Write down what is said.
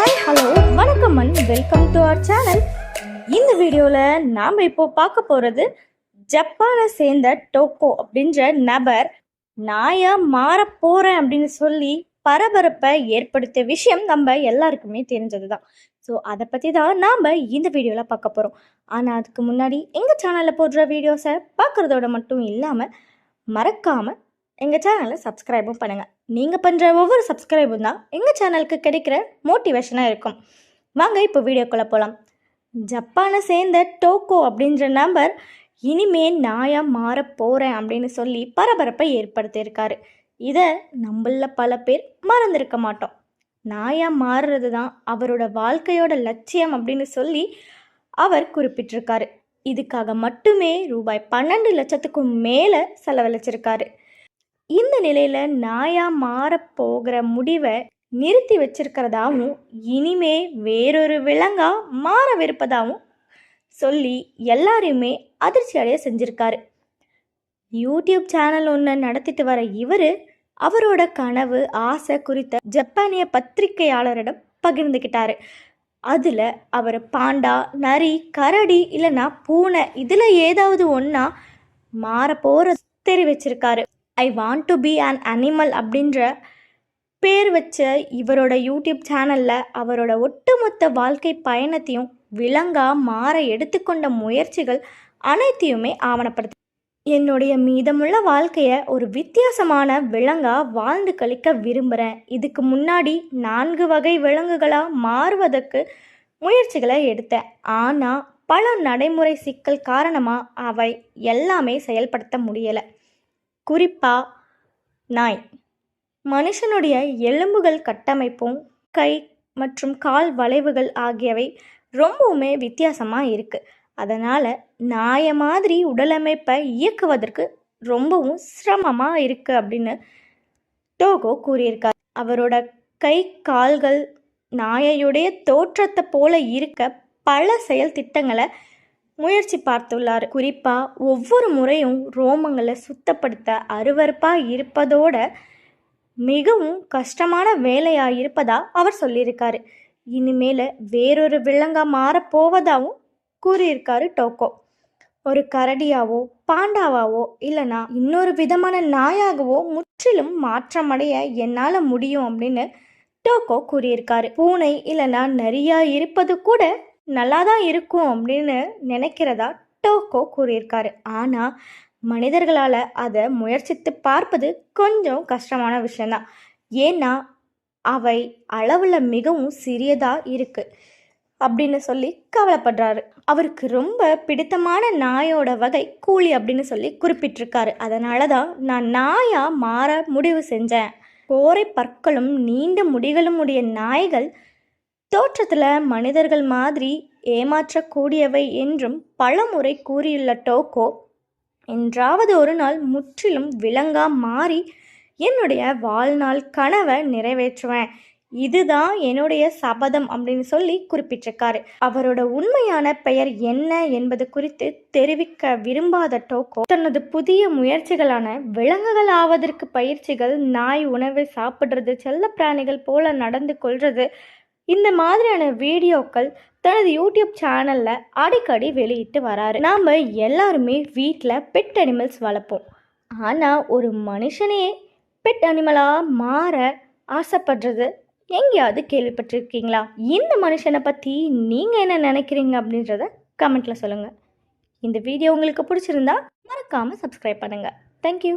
Hi hello வணக்கம் and welcome to our channel இந்த வீடியோவில் நாம் இப்போ பார்க்க போகிறது ஜப்பானை சேர்ந்த டோக்கோ அப்படின்ற நபர் நாயா மாற போகிறேன் அப்படின்னு சொல்லி பரபரப்பை ஏற்படுத்திய விஷயம் நம்ம எல்லாருக்குமே தெரிஞ்சது தான் ஸோ அதை பற்றி தான் நாம் இந்த வீடியோவில் பார்க்க போகிறோம் ஆனால் அதுக்கு முன்னாடி எங்கள் சேனலில் போடுற வீடியோஸை பார்க்குறதோட மட்டும் இல்லாமல் மறக்காமல் எங்கள் சேனலை சப்ஸ்கிரைபும் பண்ணுங்கள் நீங்கள் பண்ணுற ஒவ்வொரு சப்ஸ்கிரைபும் தான் எங்கள் சேனலுக்கு கிடைக்கிற மோட்டிவேஷனாக இருக்கும். வாங்க இப்போ வீடியோக்குள்ளே போகலாம் ஜப்பானை சேர்ந்த டோக்கோ அப்படின்ற நம்பர் இனிமேல் நாயா மாற போகிறேன் அப்படின்னு சொல்லி பரபரப்பை ஏற்படுத்தியிருக்காரு. இதை நம்மள பல பேர் மறந்திருக்க மாட்டோம். நாயா மாறுறது தான் அவரோட வாழ்க்கையோட லட்சியம் அப்படின்னு சொல்லி அவர் குறிப்பிட்டிருக்காரு. இதுக்காக மட்டுமே ரூபாய் பன்னெண்டு லட்சத்துக்கும் மேலே செலவழிச்சிருக்காரு. இந்த நிலையில் நாயாக மாறப்போகிற முடிவை நிறுத்தி வச்சிருக்கிறதாகவும் இனிமே வேறொரு விலங்காக மாறவிருப்பதாகவும் சொல்லி எல்லாரையுமே அதிர்ச்சி அடைய செஞ்சிருக்காரு. யூடியூப் சேனல் ஒன்று நடத்திட்டு வர இவர் அவரோட கனவு ஆசை குறித்த ஜப்பானிய பத்திரிகையாளரிடம் பகிர்ந்துக்கிட்டாரு அதில் அவர் பாண்டா நரி கரடி இல்லைன்னா பூனை இதில் ஏதாவது ஒன்றா மாற போகிற தெரிவிச்சிருக்காரு. I want to be an animal அப்படின்ற பேர் வச்ச இவரோட யூடியூப் சேனலில் அவரோட ஒட்டுமொத்த வாழ்க்கை பயணத்தையும் விலங்காக மாற எடுத்துக்கொண்ட முயற்சிகள் அனைத்தையுமே ஆவணப்படுத்து என்னுடைய மீதமுள்ள வாழ்க்கையை ஒரு வித்தியாசமான விலங்காக வாழ்ந்து கழிக்க விரும்புகிறேன் இதுக்கு முன்னாடி நான்கு வகை விலங்குகளாக மாறுவதற்கு முயற்சிகளை எடுத்தேன். ஆனால் பல நடைமுறை சிக்கல் காரணமாக அவை எல்லாமே செயல்படுத்த முடியலை. குறிப்பாக நாய். மனுஷனுடைய எலும்புகள் கட்டமைப்பும் கை மற்றும் கால் வளைவுகள் ஆகியவை ரொம்பவுமே வித்தியாசமாக இருக்குது அதனால் நாயை மாதிரி உடலமைப்பை இயக்குவதற்கு ரொம்பவும் சிரமமாக இருக்குது அப்படின்னு டோகோ கூறியிருக்கார். அவரோட கை கால்கள் நாயையுடைய தோற்றத்தை போல இருக்க பல செயல் திட்டங்களை முயற்சி பார்த்துள்ளார். குறிப்பாக ஒவ்வொரு முறையும் ரோமங்களை சுத்தப்படுத்த அருவருப்பாக இருப்பதோட மிகவும் கஷ்டமான வேலையாக இருப்பதாக அவர் சொல்லியிருக்காரு. இனிமேல் வேறொரு விலங்காக மாறப்போவதாகவும் கூறியிருக்காரு டோக்கோ. ஒரு கரடியாவோ பாண்டாவாவோ இல்லைனா இன்னொரு விதமான நாயாகவோ முற்றிலும் மாற்றமடைய என்னால் முடியும் அப்படின்னு டோக்கோ கூறியிருக்காரு. பூனை இல்லைனா நரியா இருப்பது கூட நல்லா தான் இருக்கும் அப்படின்னு நினைக்கிறதா டோக்கோ கூறியிருக்காரு. ஆனால் மனிதர்களால் அதை முயற்சித்து பார்ப்பது கொஞ்சம் கஷ்டமான விஷயந்தான் ஏன்னா அவை அளவில் மிகவும் சிறியதாக இருக்குது அப்படின்னு சொல்லி கவலைப்படுறாரு. அவருக்கு ரொம்ப பிடித்தமான நாயோட வகை கூலி அப்படின்னு சொல்லி குறிப்பிட்டிருக்காரு. அதனால தான் நான் நாயாக மாற முடிவு செஞ்சேன். கோரை பற்களும் நீண்ட முடிகளும் உடைய நாய்கள் தோற்றத்தில் மனிதர்கள் மாதிரி ஏமாற்றக்கூடியவை என்றும் பலமுறை கூறியுள்ள டோக்கோ என்றாவது ஒரு நாள் முற்றிலும் விலங்கா மாறி என்னுடைய வாழ்நாள் கனவை நிறைவேற்றுவேன். இதுதான் என்னுடைய சபதம் அப்படின்னு சொல்லி குறிப்பிட்டிருக்காரு. அவரோட உண்மையான பெயர் என்ன என்பது குறித்து தெரிவிக்க விரும்பாத டோக்கோ தனது புதிய முயற்சிகளான விலங்குகள் ஆவதற்கு பயிற்சிகள் நாய் உணவை சாப்பிட்றது செல்ல பிராணிகள் போல நடந்து கொள்வது இந்த மாதிரியான வீடியோக்கள் தனது யூடியூப் சேனலில் அடிக்கடி வெளியிட்டு வராரு. நாம் எல்லாருமே வீட்டில் பெட் அனிமல்ஸ் வளர்ப்போம். ஆனால் ஒரு மனுஷனே பெட் அனிமலாக மாற ஆசைப்படுறது எங்கேயாவது கேள்விப்பட்டிருக்கீங்களா? இந்த மனுஷனை பற்றி நீங்கள் என்ன நினைக்கிறீங்க அப்படின்றத கமெண்ட்டில் சொல்லுங்கள் இந்த வீடியோ உங்களுக்கு பிடிச்சிருந்தா மறக்காமல் சப்ஸ்கிரைப் பண்ணுங்கள் தேங்க்யூ